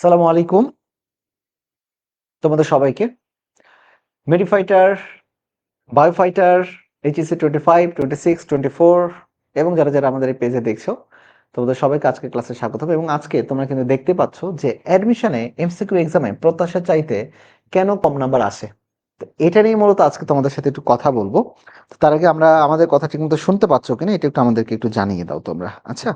সালামু আলাইকুম তোমাদের সবাইকে। Medifighter Biofighter HSC twenty five twenty six twenty four এবং যারা যারা আমাদের এই পেজে দেখছ, তোমাদের সবাইকে আজকে ক্লাসে স্বাগত এবং আজকে তোমরা কিন্তু দেখতে পাচ্ছ যে অ্যাডমিশনে এমসিকিউ এক্সামে প্রত্যাশা চাইতে কেন কম নাম্বার আসে। এটা নিয়ে মূলত আজকে তোমাদের সাথে একটু কথা বলব। তার আগে আমরা আমাদের কথা ঠিক মতো শুনতে পাচ্ছ কিনা, এটা একটু আমাদেরকে একটু জানিয়ে দাও তোমরা। আচ্ছা?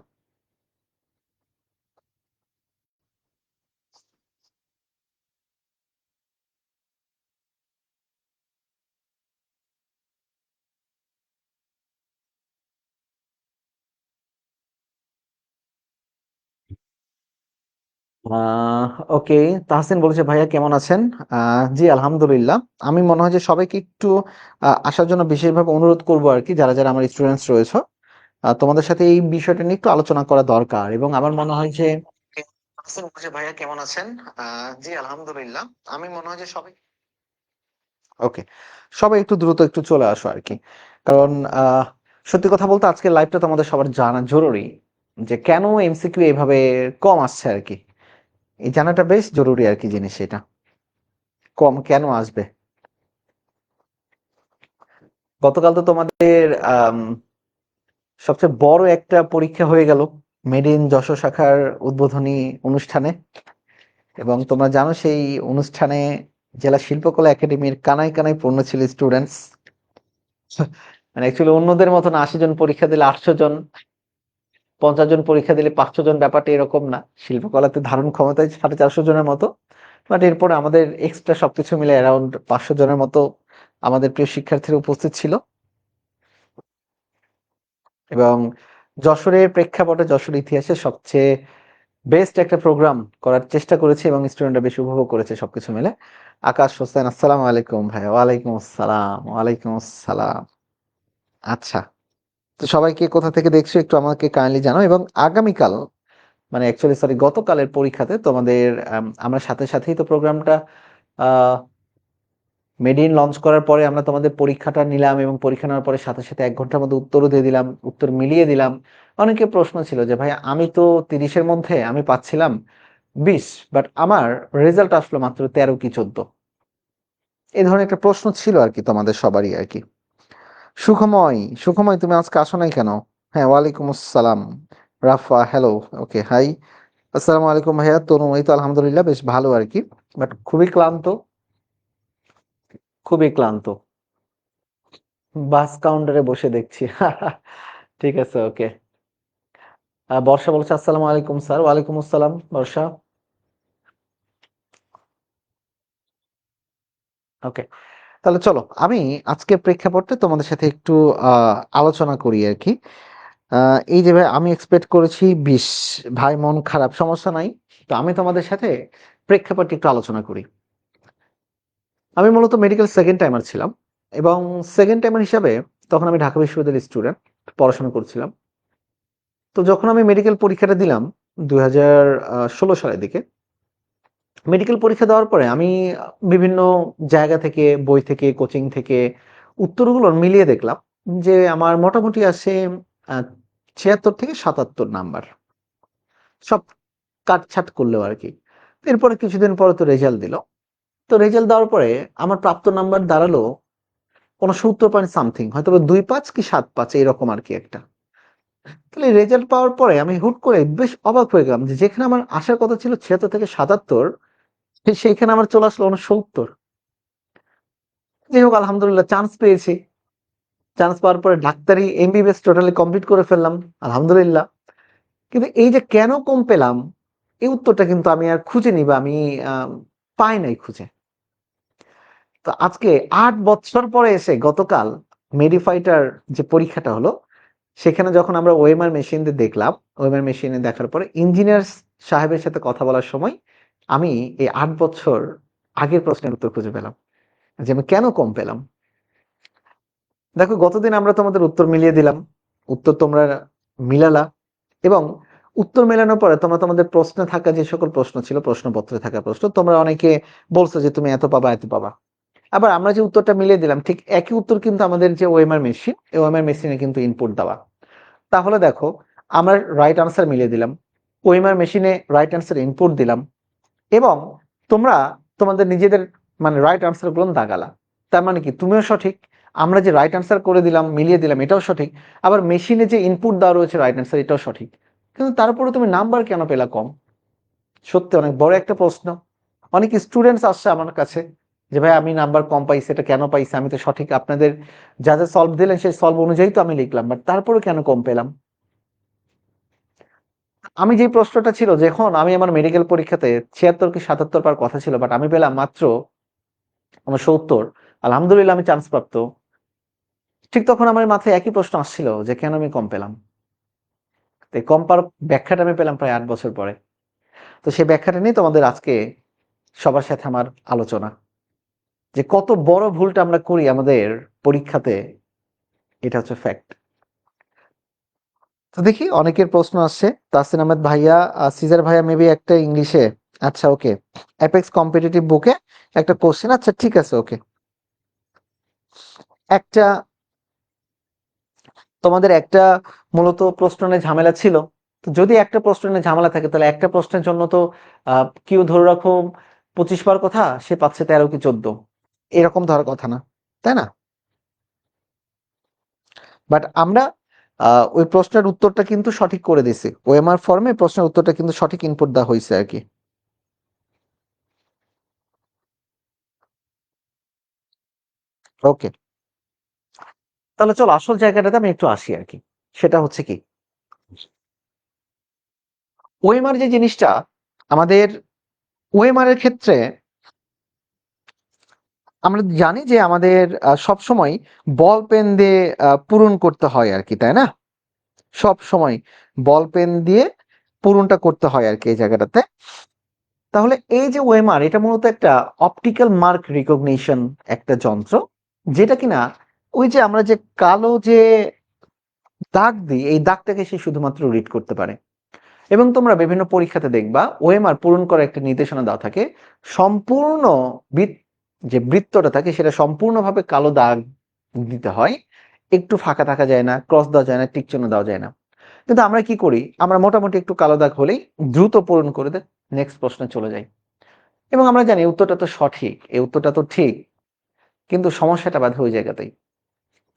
ওকে, তাহসিন বলেছে, ভাইয়া কেমন আছেন? জি, আলহামদুলিল্লাহ। আমি মনে হয় যে সবাইকে একটু আসার জন্য বিশেষভাবে অনুরোধ করব আর কি, যারা যারা আমার স্টুডেন্টস রয়েছে। তোমাদের সাথে এই বিষয়টা নিয়ে একটু আলোচনা করা দরকার এবং আমার মনে হয় যে তাহসিন বলেছে, ভাইয়া কেমন আছেন? জি, আলহামদুলিল্লাহ। আমি মনে হয় যে সবাই ওকে, সবাই একটু দ্রুত একটু চলে আসো আর কি। কারণ সত্যি কথা বলতে আজকে লাইভটা তোমাদের সবার জানা জরুরি যে কেন এমসিকিউ এইভাবে কম আসছে আর কি। এই জানাটা বেশ জরুরি আর কি জিনিস এটা। কম কেন আসবে? গতকাল তো তোমাদের সবচেয়ে বড় একটা পরীক্ষা হয়ে গেল মেড ইন যশোর শাখার উদ্বোধনী অনুষ্ঠানে। এবং তোমরা জানো সেই অনুষ্ঠানে জেলা শিল্পকলা একাডেমির কানায় কানায় পূর্ণ ছিল স্টুডেন্টস মানে অ্যাকচুয়ালি অন্যদের মতন আশি জন পরীক্ষা দিলে আটশো জন পঞ্চাশ জন পরীক্ষা দিলে পাঁচশো জন ব্যাপারটা এরকম না। শিল্পকলাতে ধারণ ক্ষমতায় সাড়ে চারশো জনের মতো। বাট এরপরে আমাদের এক্সট্রা সবকিছু মিলে অ্যারাউন্ড পাঁচশো জনের মতো আমাদের প্রিয় শিক্ষার্থীরা উপস্থিত ছিল। এবং যশোরের প্রেক্ষাপটে যশোর ইতিহাসে সবচেয়ে বেস্ট একটা প্রোগ্রাম করার চেষ্টা করেছে এবং স্টুডেন্টরা বেশি উপভোগ করেছে সবকিছু মিলে। আকাশ হোসেন, আসসালামু আলাইকুম ভাই। ওয়ালাইকুম আসসালাম। ওয়ালাইকুম আসসালাম। আচ্ছা। তো সবাইকে কোথা থেকে দেখছ একটু আমাকে কাইন্ডলি জানাও। এবং আগামীকাল মানে অ্যাকচুয়ালি সরি গতকালের পরীক্ষাতে তোমাদের আম, আমরা সাথে সাথেই তো প্রোগ্রামটা মেডিন লঞ্চ করার পরে আমরা তোমাদের পরীক্ষাটা নিলাম এবং পরীক্ষা নেওয়ার পরে সাথে সাথে এক ঘণ্টার মধ্যে উত্তরও দিয়ে দিলাম উত্তর মিলিয়ে দিলাম। অনেকে প্রশ্ন ছিল যে ভাই আমি তো তিরিশের মধ্যে আমি পাচ্ছিলাম বিশ বাট আমার রেজাল্ট আসলো মাত্র তেরো কি চোদ্দ? এই ধরনের একটা প্রশ্ন ছিল আর কি তোমাদের সবারই আর কি। সুখময় সুখময়, তুমি আজকে আসো নাই কেন? হ্যাঁ ওয়ালাইকুম আসসালাম। রাফা হ্যালো ওকে হাই আসসালামু আলাইকুম ভাইয়া, তনু, এই তো আলহামদুলিল্লাহ, বেশ ভালো আর কি বাট খুবই ক্লান্ত খুবই ক্লান্ত। বাস কাউন্টারে বসে দেখছি। ঠিক আছে ওকে বর্ষা বলছে, আসসালামু আলাইকুম স্যার, ওয়ালাইকুম আসসালাম, বর্ষা। ওকে তাহলে চলো, আমি আজকে প্রেক্ষাপটে তোমাদের সাথে একটু আলোচনা করি আর কি। এই যে ভাই, আমি এক্সপেক্ট করেছি বিশ। ভাই, মন খারাপ, সমস্যা নাই। তো আমি তোমাদের সাথে প্রেক্ষাপটে একটু আলোচনা করি। আমি মূলত মেডিকেল সেকেন্ড টাইমার ছিলাম এবং সেকেন্ড টাইমার হিসাবে তখন আমি ঢাকা বিশ্ববিদ্যালয়ের স্টুডেন্ট পড়াশোনা করছিলাম। তো যখন আমি মেডিকেল পরীক্ষাটা দিলাম দুই হাজার ষোলো সালের দিকে মেডিকেল পরীক্ষা দেওয়ার পরে আমি বিভিন্ন জায়গা থেকে, বই থেকে কোচিং থেকে উত্তরগুলো মিলিয়ে দেখলাম যে আমার মোটামুটি আছে ছিয়াত্তর থেকে সাতাত্তর নাম্বার। সব কাটছাট করলেও আর কি এরপরে কিছুদিন পরে তো রেজাল্ট দিল। তো রেজাল্ট দেওয়ার পরে আমার প্রাপ্ত নাম্বার দাঁড়াল উনসত্তর পয়েন্ট সামথিং হয়তো দুই পাঁচ কি সাত পাঁচ, এরকম আর কি একটা। তাহলে রেজাল্ট পাওয়ার পরে আমি হুট করে বেশ অবাক হয়ে গেলাম যে যেখানে আমার আসার কথা ছিল ছিয়াত্তর থেকে সাতাত্তর সেইখানে আমার চলে আসলো উনসত্তর যাই হোক, আলহামদুলিল্লাহ চান্স পেয়েছি। চান্স পাওয়ার পরে ডাক্তারি এমবিবিএস টোটালি কমপ্লিট করে ফেললাম, আলহামদুলিল্লাহ। কিন্তু এই যে কেন কম পেলাম, এই উত্তরটা কিন্তু আমি আর খুঁজে বা আমি পাই নাই খুঁজে। তো আজকে আট বছর পরে এসে গতকাল মেডিফাইটার যে পরীক্ষাটা হলো সেখানে যখন আমরা ওয়েমার মেশিন দিয়ে দেখলাম ওয়েমার মেশিনে দেখার পরে ইঞ্জিনিয়ার সাহেবের সাথে কথা বলার সময় আমি এই আট বছর আগের প্রশ্নের উত্তর খুঁজে পেলাম, যে আমি কেন কম পেলাম? দেখো, গতদিন আমরা তোমাদের উত্তর মিলিয়ে দিলাম, উত্তর তোমরা মিলালা এবং উত্তর মেলানোর পরে তোমরা তোমাদের প্রশ্নে থাকা যে সকল প্রশ্ন ছিল, প্রশ্নপত্রে থাকা প্রশ্ন, তোমরা অনেকে বলছো যে তুমি এত পাবা এত পাবা। আবার আমরা যে উত্তরটা মিলিয়ে দিলাম, ঠিক একই উত্তর কিন্তু আমাদের যে ওএমআর মেশিন এই ওএমআর মেশিনে কিন্তু ইনপুট দেওয়া। তাহলে দেখো, আমরা রাইট আনসার মিলিয়ে দিলাম ওএমআর মেশিনে রাইট আনসার ইনপুট দিলাম, এবং তোমরা তোমাদের নিজেদের মানে রাইট আনসারগুলো দাগালা। তার মানে কি? তুমিও সঠিক, আমরা যে রাইট আনসার করে দিলাম, মিলিয়ে দিলাম, এটাও সঠিক, আবার মেশিনে যে ইনপুট দেওয়া রয়েছে রাইট আনসার এটাও সঠিক। কিন্তু তারপরে তুমি নাম্বার কেন পেলা কম? সত্যি অনেক বড় একটা প্রশ্ন। অনেক স্টুডেন্টস আসছে আমার কাছে যে ভাই, আমি নাম্বার কম পাইছি, এটা কেন পাইছি, আমি তো সঠিক আপনাদের যা যা সলভ দিলেন, সেই সলভ অনুযায়ী তো আমি লিখলাম বাট তারপরে কেন কম পেলাম? আমি যে প্রশ্নটা ছিল, যখন আমি আমার মেডিকেল পরীক্ষাতে ছিয়াত্তর কি সাতাত্তর পার কথা ছিল বাট আমি পেলাম মাত্র আমার সত্তর, আলহামদুলিল্লাহ আমি চান্স প্রাপ্ত। ঠিক তখন আমার মাথায় একই প্রশ্ন আসছিল, যে কেন আমি কম পেলাম? তো কম পাওয়ার ব্যাখ্যাটা আমি পেলাম প্রায় আট বছর পরে। তো সেই ব্যাখ্যাটা নিয়ে তোমাদের আজকে সবার সাথে আমার আলোচনা। যে কত বড় ভুলটা আমরা করি আমাদের পরীক্ষাতে, এটা হচ্ছে ফ্যাক্ট তো দেখি, অনেকের প্রশ্ন আসছে। তাসিন আহমেদ ভাইয়া সিজার ভাইয়া মেবি একটা ইংলিশে আচ্ছা ওকে অ্যাপেক্স কম্পিটিটিভ বুকে একটা কোশ্চেন আচ্ছা ঠিক আছে ওকে একটা, তোমাদের একটা মূলত প্রশ্ন ঝামেলা ছিল। তো যদি একটা প্রশ্ন ঝামেলা থাকে, তাহলে একটা প্রশ্নের জন্য তো কেউ ধরে রাখো, পঁচিশ বার কথা, সে পাচ্ছে তেরো কি চোদ্দ। এরকম ধরার কথা না, তাই না? বাট আমরা ওই প্রশ্নের উত্তরটা কিন্তু সঠিক করে দিছি ওএমআর ফর্মে প্রশ্নের উত্তরটা কিন্তু সঠিক ইনপুট দেওয়া হয়েছে আর কি। ওকে তাহলে চলো আসল জায়গাটাতে আমি একটু আসি আর কি। সেটা হচ্ছে কি? ওএমআর যে জিনিসটা, আমাদের ওএমআর এর ক্ষেত্রে আমরা জানি যে আমাদের সব সময় বল পেন দিয়ে পূরণ করতে হয় আর কি, তাই না? সব সময় বল পেন দিয়ে পূরণটা করতে হয় আর কি এই জায়গাটাতে। তাহলে এই যে ওয়েমার এটা মূলত একটা অপটিক্যাল মার্ক রিকগনিশন একটা যন্ত্র, যেটা কিনা ওই যে আমরা যে কালো যে দাগ দিই, এই দাগটাকে সে শুধুমাত্র রিড করতে পারে। এবং তোমরা বিভিন্ন পরীক্ষাতে দেখবা ওএমআর পূরণ করার একটা নির্দেশনা দেওয়া থাকে, সম্পূর্ণ বৃত্ত যে বৃত্তটা থাকে সেটা সম্পূর্ণভাবে কালো দাগ দিতে হয়। একটু ফাঁকা থাকা যায় না ক্রস দেওয়া যায় না, টিক চিহ্ন দেওয়া যায় না। কিন্তু আমরা কি করি? আমরা মোটামুটি একটু কালো দাগ হলেই দ্রুত পূরণ করে দেয় নেক্সট প্রশ্নে চলে যাই। এবং আমরা জানি উত্তরটা তো সঠিক, এই উত্তরটা তো ঠিক, কিন্তু সমস্যাটা বাধে ওই জায়গাতেই।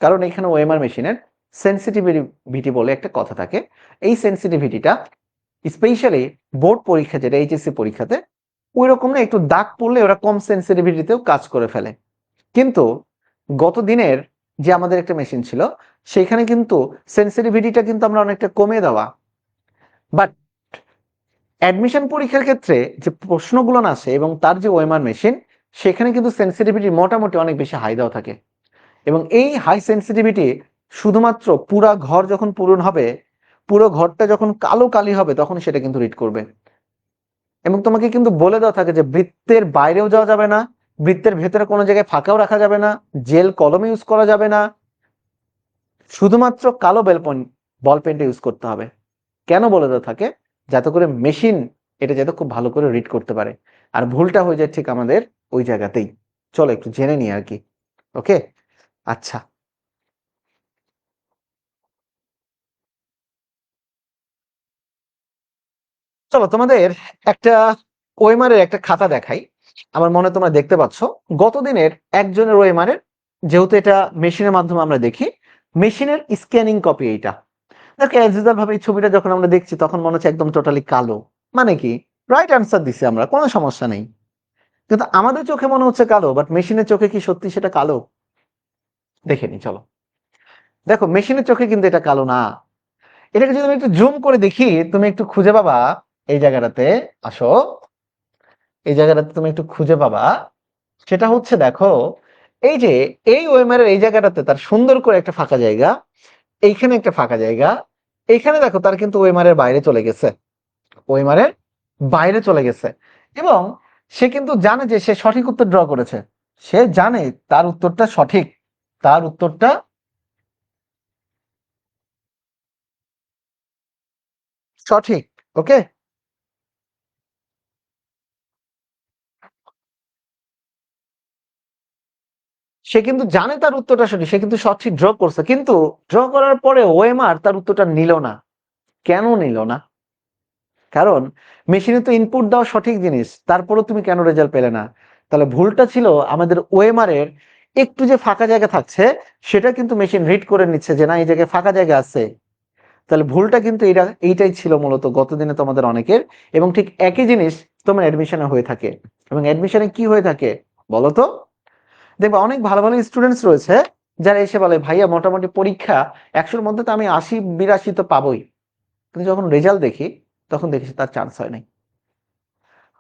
কারণ এখানে ওএমআর মেশিনের সেন্সিটিভিটি বলে একটা কথা থাকে। এই সেন্সিটিভিটিটা স্পেশালি বোর্ড পরীক্ষা যেটা এইচএসসি পরীক্ষাতে ওই রকম না, একটু দাগ পড়লে ওরা কম সেন্সিটিভিটিতেও কাজ করে ফেলে। কিন্তু গত দিনের যে আমাদের একটা মেশিন ছিল, সেইখানে কিন্তু সেন্সিটিভিটিটা কিন্তু আমরা অনেকটা কমে দেওয়া। বাট অ্যাডমিশন পরীক্ষার ক্ষেত্রে যে প্রশ্নগুলো আসে এবং তার যে ওয়েমার মেশিন সেখানে কিন্তু সেন্সিটিভিটি মোটামুটি অনেক বেশি হাই দেওয়া থাকে। এবং এই হাই সেন্সিটিভিটি শুধুমাত্র পুরা ঘর যখন পূরণ হবে, পুরো ঘরটা যখন কালো কালি হবে, তখন সেটা কিন্তু রিড করবে। এবং তোমাকে কিন্তু বলে দেওয়া থাকে যে বৃত্তের বাইরেও যাওয়া যাবে না, বৃত্তের ভেতরে কোনো জায়গায় ফাঁকাও রাখা যাবে না, জেল কলম ইউজ করা যাবে না। শুধুমাত্র কালো বেলপন বল পেনটা ইউজ করতে হবে। কেন বলে দেওয়া থাকে? যাতে করে মেশিন এটা যাতে খুব ভালো করে রিড করতে পারে। আর ভুলটা হয়ে যায় ঠিক আমাদের ওই জায়গাতেই। চলো একটু জেনে নিই আর কি। ওকে আচ্ছা। চলো তোমাদের একটা ওয়েমারের একটা খাতা দেখাই। আমার মনে তোমরা দেখতে পাচ্ছ গত দিনের একজনের ওয়েমারের, যেহেতু এটা মেশিনের মাধ্যমে আমরা দেখি, মেশিনের স্ক্যানিং কপি এইটা। দেখো অ্যাজ ভাবে এই ছবিটা যখন আমরা দেখছি, তখন মনে হচ্ছে একদম টোটালি কালো। মানে কি? রাইট দিছি আমরা, কোনো সমস্যা নেই। কিন্তু আমাদের চোখে মনে হচ্ছে কালো বাট মেশিনের চোখে কি সত্যি সেটা কালো? দেখে নি চলো। দেখো, মেশিনের চোখে কিন্তু এটা কালো না। এটাকে যদি আমি একটু জুম করে দেখি, তুমি একটু খুঁজে পাবা এই জায়গাটাতে আসো। এই জায়গাটাতে তুমি একটু খুঁজে পাবা। সেটা হচ্ছে দেখো, এই যে এই ওয়েমারের এই জায়গাটাতে তার সুন্দর করে একটা ফাঁকা জায়গা, এইখানে একটা ফাঁকা জায়গা, এইখানে দেখো তার কিন্তু ওয়েমারের বাইরে চলে গেছে। ওয়েমারের বাইরে চলে গেছে। এবং সে কিন্তু জানে যে সে সঠিক উত্তর ড্র করেছে। সে জানে তার উত্তরটা সঠিক। তার উত্তরটা সঠিক ওকে সে কিন্তু জানে তার উত্তরটা সঠিক, সে কিন্তু সঠিক ড্র করছে। কিন্তু ড্র করার পরে ওএমআর তার উত্তরটা নিল না। কেন নিল না? কারণ মেশিনে তো ইনপুট দেওয়া সঠিক জিনিস, তারপরেও তুমি কেন রেজাল্ট পেলে না? তাহলে ভুলটা ছিল আমাদের ওএমআর এর একটু যে ফাঁকা জায়গা থাকছে, সেটা কিন্তু মেশিন রিড করে নিচ্ছে যে না, এই জায়গায় ফাঁকা জায়গা আছে। তাহলে ভুলটা কিন্তু এটা এইটাই ছিল মূলত গতদিনে তোমাদের অনেকের। এবং ঠিক একই জিনিস তোমার অ্যাডমিশনে হয়ে থাকে। এবং অ্যাডমিশনে কি হয়ে থাকে? বলো তো? দেখবা অনেক ভালো ভালো স্টুডেন্টস রয়েছে, যারা এসে বলে, ভাইয়া, মোটামুটি পরীক্ষা একশোর মধ্যে তো আমি আশি, বিরাশি তো পাবই। কিন্তু যখন রেজাল্ট দেখি, তখন দেখি তার চান্স হয় নাই।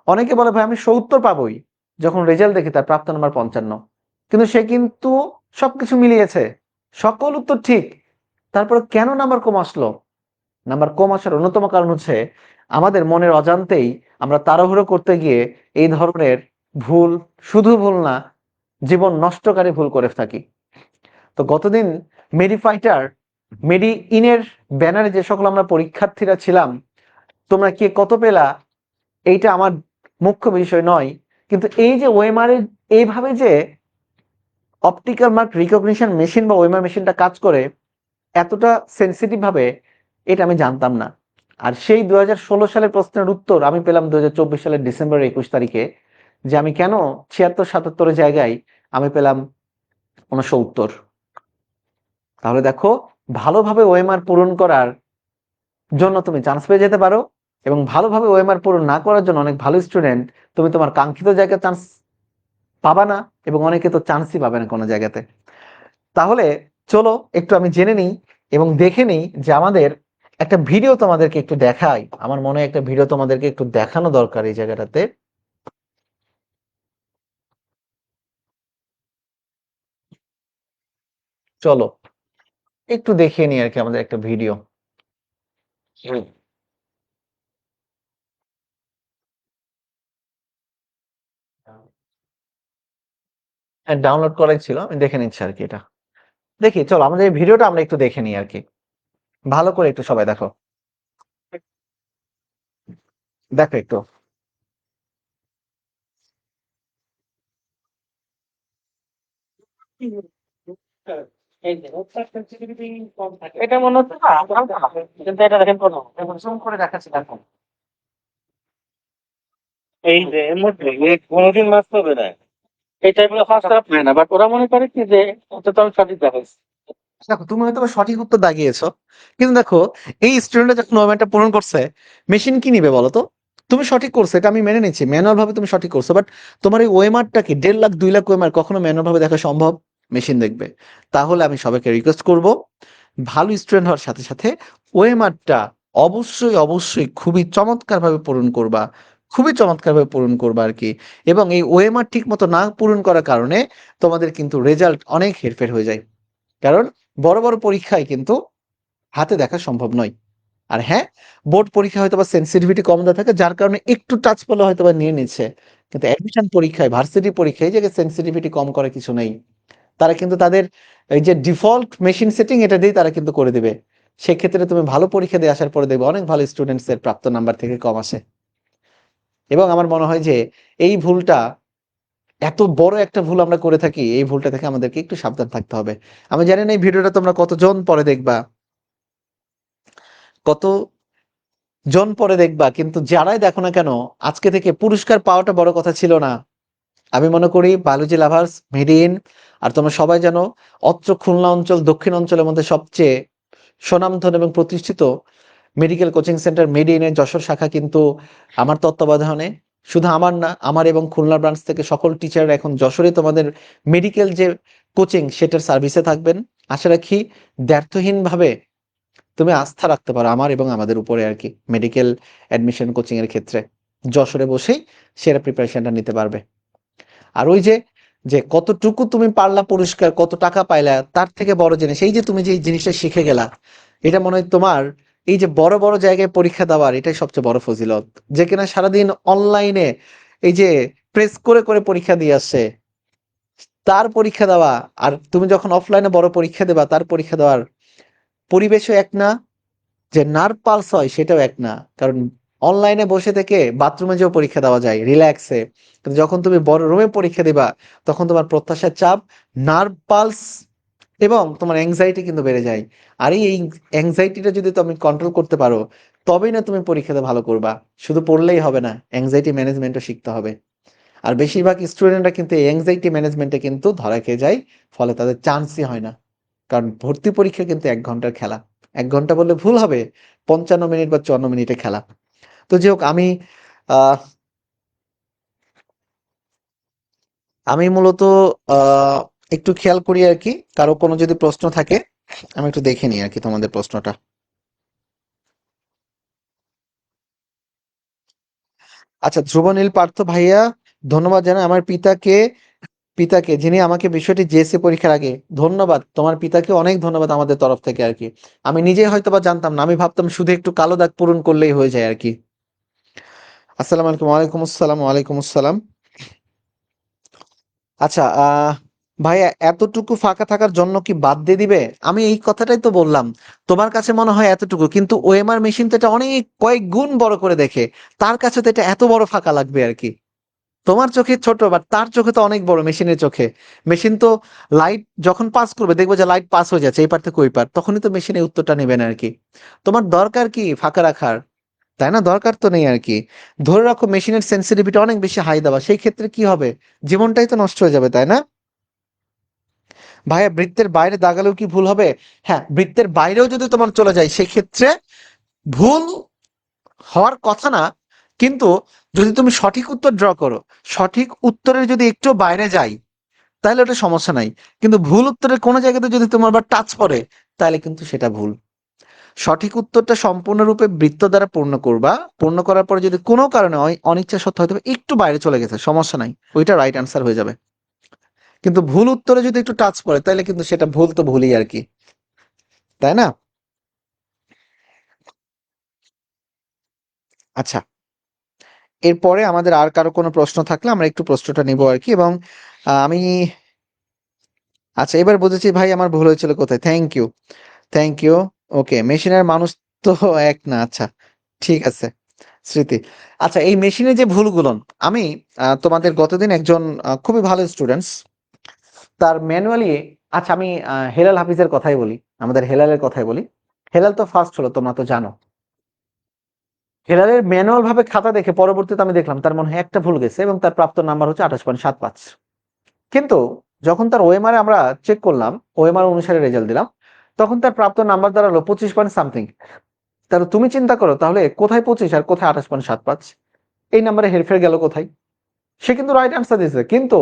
অনেকে বলে, ভাই, আমি সত্তর পাবই। যখন রেজাল্ট দেখি, তার প্রাপ্ত নাম্বার পঞ্চান্ন। কিন্তু সে কিন্তু সবকিছু মিলিয়েছে। সকল উত্তর ঠিক। তারপর কেন নাম্বার কম আসলো? নাম্বার কম আসার অন্যতম কারণ হচ্ছে, আমাদের মনের অজান্তেই আমরা তাড়াহুড়ো করতে গিয়ে এই ধরনের ভুল, শুধু ভুল না জীবন নষ্টকারী ভুল করে থাকি। তো গতদিন মেডিফাইটার মেডি ইনের ব্যানারে যে সকল আমরা পরীক্ষার্থীরা ছিলাম, তোমরা কে কত পেলা, এইটা আমার মুখ্য বিষয় নয়। কিন্তু এই যে এর এইভাবে যে অপটিক্যাল মার্ক রিকগনিশন মেশিন বা ওয়েমার মেশিনটা কাজ করে, এতটা সেন্সিটিভ ভাবে এটা আমি জানতাম না। আর সেই দু হাজার ষোলো সালের প্রশ্নের উত্তর আমি পেলাম দু হাজার চব্বিশ সালের ডিসেম্বর একুশ তারিখে। যে আমি কেন ছিয়াত্তর, সাতাত্তরের জায়গায় আমি পেলাম উনিশশো উত্তর তাহলে দেখো, ভালোভাবে ওএমআর পূরণ করার জন্য তুমি চান্স পেয়ে যেতে পারো এবং ভালোভাবে ওএমআর পূরণ না করার জন্য অনেক ভালো স্টুডেন্ট তুমি তোমার কাঙ্ক্ষিত জায়গায় চান্স পাবা না এবং অনেকে তো চান্সই পাবে না কোনো জায়গাতে। তাহলে চলো, একটু আমি জেনে নিই এবং দেখে নিই যে আমাদের একটা ভিডিও তোমাদেরকে একটু দেখাই। আমার মনে হয় একটা ভিডিও তোমাদেরকে একটু দেখানো দরকার এই জায়গাটাতে। চলো একটু দেখিয়ে নিই আর কি আমাদের একটা ভিডিও হ্যাঁ ডাউনলোড করাই ছিল আমি দেখে নিচ্ছি আর কি এটা দেখি চলো আমাদের এই ভিডিওটা আমরা একটু দেখে নিই আর কি ভালো করে একটু সবাই দেখো দেখো একটু এটা মনে হচ্ছে না? কিন্তু এটা দেখেন কোনো। জুম করে দেখাচ্ছি দেখো। এই যে এর মধ্যে কোনোদিন মাছ পাবে না এই টাইপের ফার্স্ট হাফ না বাট ওরা মনে করে কি যে অন্তত আমি সঠিক দেখাইছি দেখো তুমি হয়তো সঠিক উত্তর দাগিয়েছো কিন্তু দেখো এই স্টুডেন্টটা যখন মোমেন্টটা পূরণ করছে মেশিন কি নিবে বলো তো? তুমি সঠিক করছ এটা আমি মেনে নিচ্ছি। ম্যানুয়াল ভাবে তুমি সঠিক করছ বাট তোমার এই ওয়েমারটা কি দেড় লাখ দুই লাখ ওয়েমার কখনো ম্যানুয়াল ভাবে দেখা সম্ভব? মেশিন দেখবে। তাহলে আমি সবাইকে রিকোয়েস্ট করব, ভালো স্টুডেন্ট হওয়ার সাথে সাথে ওয়েমারটা অবশ্যই অবশ্যই খুবই চমৎকার ভাবে পূরণ করবা, খুবই চমৎকার ভাবে পূরণ করবা আর কি এবং এই ওয়েমার ঠিক মতো না পূরণ করার কারণে তোমাদের কিন্তু রেজাল্ট অনেক হেরফের হয়ে যায়। কারণ বড় বড় পরীক্ষায় কিন্তু হাতে দেখা সম্ভব নয়। আর হ্যাঁ বোর্ড পরীক্ষা হয়তো বা সেন্সিটিভিটি কম দেওয়া থাকে, যার কারণে একটু টাচ পেলে হয়তো বা নিয়ে নিচ্ছে। কিন্তু অ্যাডমিশন পরীক্ষায় ভার্সিটি পরীক্ষায় যে সেন্সিটিভিটি কম করে কিছু নেই। তারা কিন্তু তাদের এই যে ডিফল্ট মেশিন সেটিং এটা দিয়ে তারা কিন্তু করে দিবে। সেক্ষেত্রে তুমি ভালো পরীক্ষা দিয়ে আসার পরে দেখবে অনেক ভালো স্টুডেন্টস এর প্রাপ্ত নাম্বার থেকে কম আসে। এবং আমার মনে হয় যে এই ভুলটা, এত বড় একটা ভুল আমরা করে থাকি, এই ভুলটা থেকে আমাদেরকে একটু সাবধান থাকতে হবে। আমি জানি না এই ভিডিওটা তোমরা কতজন পরে দেখবা কত জন পরে দেখবা, কিন্তু যারাই দেখো না কেন, আজকে থেকে পুরস্কার পাওয়াটা বড় কথা ছিল না। আমি মনে করি বায়োলজি লাভার্স মেডিন আর তোমরা সবাই জানো অত্র খুলনা অঞ্চল, দক্ষিণ অঞ্চলের মধ্যে সবচেয়ে স্বনামধন এবং প্রতিষ্ঠিত মেডিকেল কোচিং সেন্টার মেডিনের যশোর শাখা কিন্তু আমার তত্ত্বাবধানে। শুধু আমার না, আমার এবং খুলনা ব্রাঞ্চ থেকে সকল টিচাররা এখন যশোরে তোমাদের মেডিকেল যে কোচিং সেটার সার্ভিসে থাকবেন। আশা রাখি দ্ব্যর্থহীন ভাবে তুমি আস্থা রাখতে পারো আমার এবং আমাদের উপরে আর কি মেডিকেল অ্যাডমিশন কোচিং এর ক্ষেত্রে। যশোরে বসেই সেরা প্রিপারেশনটা নিতে পারবে। আর ওই যে যে কতটুকু তুমি পারলা পুরস্কার কত টাকা পাইলা, তার থেকে বড় জিনিস, এই যে তুমি যে জিনিসটা শিখে গেলা, এটা মনে হয় তোমার এই যে বড় বড় জায়গায় পরীক্ষা দেওয়ার এটাই সবচেয়ে বড় ফজিলত, যে কিনা সারাদিন অনলাইনে এই যে প্রেস করে করে পরীক্ষা দিয়ে আসছে, তার পরীক্ষা দেওয়া, আর তুমি যখন অফলাইনে বড় পরীক্ষা দেবা, তার পরীক্ষা দেওয়ার পরিবেশও এক না, যে নার্ভ পালস হয় সেটাও এক না, কারণ অনলাইনে বসে থেকে বাথরুমে যেও পরীক্ষা দেওয়া যায় রিল্যাক্সে কিন্তু যখন তুমি বড় রুমে পরীক্ষা দিবা, তখন তোমার প্রত্যাশার চাপ নার্ভ পালস এবং তোমার অ্যাংজাইটি কিন্তু বেড়ে যায়। আর এই অ্যাংজাইটিটা যদি তুমি কন্ট্রোল করতে পারো, তবেই না তুমি পরীক্ষাতে ভালো করবা। শুধু পড়লেই হবে না অ্যাংজাইটি ম্যানেজমেন্টও শিখতে হবে। আর বেশিরভাগ স্টুডেন্টরা কিন্তু এই অ্যাংজাইটি ম্যানেজমেন্টে কিন্তু ধরা খেয়ে যায়, ফলে তাদের চান্সই হয় না। কারণ ভর্তি পরীক্ষা কিন্তু এক ঘণ্টার খেলা। এক ঘণ্টা বললে ভুল হবে, পঞ্চান্ন মিনিট বা চুয়ান্ন মিনিটে খেলা। তো যাই হোক, আমি আমি মূলত একটু খেয়াল করি আর কি। কারও কোনো যদি প্রশ্ন থাকে, আমি একটু দেখে নিই আর কি তোমাদের প্রশ্নটা। আচ্ছা ধ্রুবনীল পার্থ ভাইয়া, ধন্যবাদ জানাই। আমার পিতাকে পিতাকে, যিনি আমাকে বিষয়টি জেএসসি পরীক্ষার আগে, ধন্যবাদ। তোমার পিতাকে অনেক ধন্যবাদ আমাদের তরফ থেকে আর কি। আমি নিজে হয়তো বা জানতাম না, আমি ভাবতাম শুধু একটু কালো দাগ পূরণ করলেই হয়ে যায় আর কি। আসসালামু আলাইকুম, ওয়ালাইকুম আসসালাম ওয়ালাইকুম আসসালাম। আচ্ছা ভাইয়া এতটুকু ফাঁকা থাকার জন্য কি বাদ দিয়ে দিবে? আমি এই কথাটাই তো বললাম। তোমার কাছে মনে হয় এতটুকু, কিন্তু ওএমআর মেশিন তো এটা অনেক কয়েক গুণ বড় করে দেখে। তার কাছে তো এটা এত বড় ফাঁকা লাগবে আর কি। তোমার চোখে ছোট বাট তার চোখে তো অনেক বড় মেশিনের চোখে। মেশিন তো লাইট যখন পাস করবে, দেখব যে লাইট পাস হয়ে যাচ্ছে, এই পার থেকে ওই পার তখনই তো মেশিনে উত্তরটা নেবেন আর কি। তোমার দরকার কি ফাঁকা রাখার? তাই না? দরকার তো নেই আর কি ধরে রাখো মেশিনের সেন্সিটিভিটি অনেক বেশি হাই দেওয়া, সেই ক্ষেত্রে কি হবে? জীবনটাই তো নষ্ট হয়ে যাবে, তাই না? ভাইয়া, বৃত্তের বাইরে দাগালেও কি ভুল হবে? হ্যাঁ বৃত্তের বাইরেও যদি তোমার চলে যায়, সেক্ষেত্রে ভুল হওয়ার কথা না, কিন্তু যদি তুমি সঠিক উত্তর ড্র করো, সঠিক উত্তরের যদি একটু বাইরে যাই, তাহলে ওটা সমস্যা নাই। কিন্তু ভুল উত্তরের কোনো জায়গাতে যদি তোমার বা টাচ পড়ে, তাহলে কিন্তু সেটা ভুল। সঠিক উত্তরটা সম্পূর্ণরূপে বৃত্ত দ্বারা পূর্ণ করবা। পূর্ণ করার পরে যদি কোনো কারণে অনিচ্ছা সত্ত্বেও হয়তো একটু বাইরে চলে গেছে, সমস্যা নাই। ওইটা রাইট আনসার হয়ে যাবে। কিন্তু ভুল উত্তরে যদি একটু টাচ পড়ে তাহলে কিন্তু সেটা ভুল তো ভুলই আর কি। তাই না? আচ্ছা। এরপরে আমাদের আর কারও কোনো প্রশ্ন থাকলে আমরা একটু প্রশ্নটা নিব আর কি এবং আমি আচ্ছা এবার বুঝেছি ভাই আমার ভুল হয়েছিল কোথায়। Thank you thank you okay মেশিনের মানুষ তো এক না আচ্ছা ঠিক আছে, স্মৃতি। আচ্ছা এই মেশিনের যে ভুলগুলো, আমি তোমাদের গতদিন একজন খুবই ভালো স্টুডেন্টস তার ম্যানুয়ালি আচ্ছা আমি হেলাল হাফিজের কথাই বলি, আমাদের হেলালের কথাই বলি। হেলাল তো ফার্স্ট হলো, তোমরা তো জানো। হেলালের ম্যানুয়াল ভাবে খাতা দেখে পরবর্তীতে আমি দেখলাম, তার মনে হয় একটা ভুল গেছে এবং তার প্রাপ্ত নাম্বার হচ্ছে আঠাশ পয়েন্ট সাত পাঁচ। কিন্তু, যখন তার ওএমআর আমরা চেক করলাম ওএমআর অনুসারে রেজাল্ট দিলাম তখন তার প্রাপ্ত নাম্বার দাঁড়াল পঁচিশ পয়েন্ট সামথিং তাহলে তুমি চিন্তা করো, তাহলে কোথায় পঁচিশ আর কোথায় আঠাশ পয়েন্ট সাত পাঁচ? এই নাম্বারে হেরফের গেল কোথায়? সে কিন্তু রাইট আনসার দিয়েছে। কিন্তু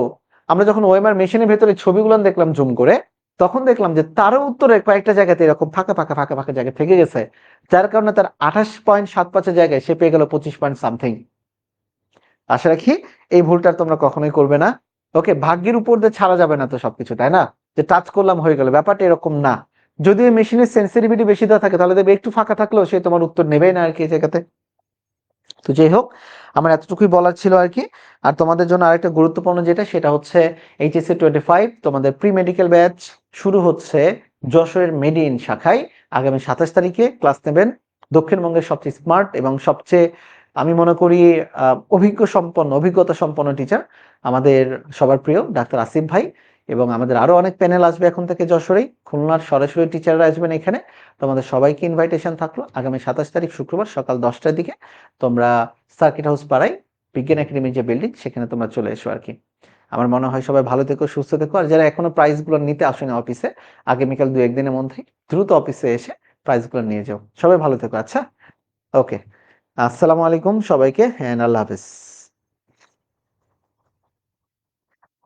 আমরা যখন ওএমআর মেশিনের ভেতরে ছবিগুলো দেখলাম জুম করে, তখন দেখলাম যে তারও উত্তরে কয়েকটা জায়গাতে এরকম ফাঁকা ফাঁকা ফাঁকা ফাঁকা জায়গা থেকে গেছে। যার কারণে তার আঠাশ পয়েন্ট সাত পাঁচের জায়গায় সে পেয়ে গেল পঁচিশ পয়েন্ট সামথিং আশা রাখি এই ভুলটা তোমরা কখনোই করবে না। ওকে, ভাগ্যের উপর দিয়ে ছাড়া যাবে না তো সবকিছু, তাই না? যে টাচ করলাম হয়ে গেল। ব্যাপারটা এরকম না। যদি ওই মেশিনের সেন্সিটিভিটি বেশি দেওয়া থাকে, তাহলে দেখবে একটু ফাঁকা থাকলেও সে তোমার উত্তর নেবেই না আর কি জায়গাতে। তো যাই হোক, আমার এতটুকুই বলার ছিল আর কি। আর তোমাদের জন্য আরেকটা গুরুত্বপূর্ণ যেটা, সেটা হচ্ছে এইচএসসি টোয়েন্টি ফাইভ তোমাদের প্রি মেডিকেল ব্যাচ শুরু হচ্ছে যশোরের মেডিন শাখায়। আগামী সাতাশ তারিখে ক্লাস নেবেন। দক্ষিণবঙ্গের সবচেয়ে স্মার্ট এবং সবচেয়ে, আমি মনে করি অভিজ্ঞ সম্পন্ন, অভিজ্ঞতা সম্পন্ন টিচার আমাদের সবার প্রিয়, ডাক্তার আসিফ ভাই। এবং আমাদের আরও অনেক প্যানেল আসবে এখন থেকে যশোরেই। খুলনার সরাসরি টিচাররা আসবেন এখানে। তোমাদের সবাইকে ইনভাইটেশন থাকল। আগামী সাতাশ তারিখ শুক্রবার সকাল দশটার দিকে তোমরা সার্কিট হাউস পাড়ায় বিজ্ঞান একাডেমি যে বিল্ডিং সেখানে তোমরা চলে এসো আর কি। আমার মনে হয় সবাই ভালো থেকো, সুস্থ থেকো। আর যারা এখনও প্রাইজগুলো নিতে আসেনি অফিসে আগামীকাল দু একদিনের মধ্যেই দ্রুত অফিসে এসে প্রাইজগুলো নিয়ে যাও। সবাই ভালো থেকো আচ্ছা? ওকে আসসালামু আলাইকুম সবাইকে হ্যাঁ আল্লাহ হাফেজ।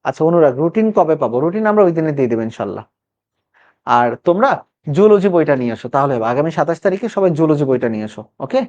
আচ্ছা অনুরাগ রুটিন কবে পাবো রুটিন আমরা ওই দিনে দিয়ে দেবো ইনশাল্লাহ আর তোমরা জুলজি বইটা নিয়ে আসো তাহলে। আগামী সাতাশ তারিখে সবাই জুলজি বইটা নিয়ে আসো ওকে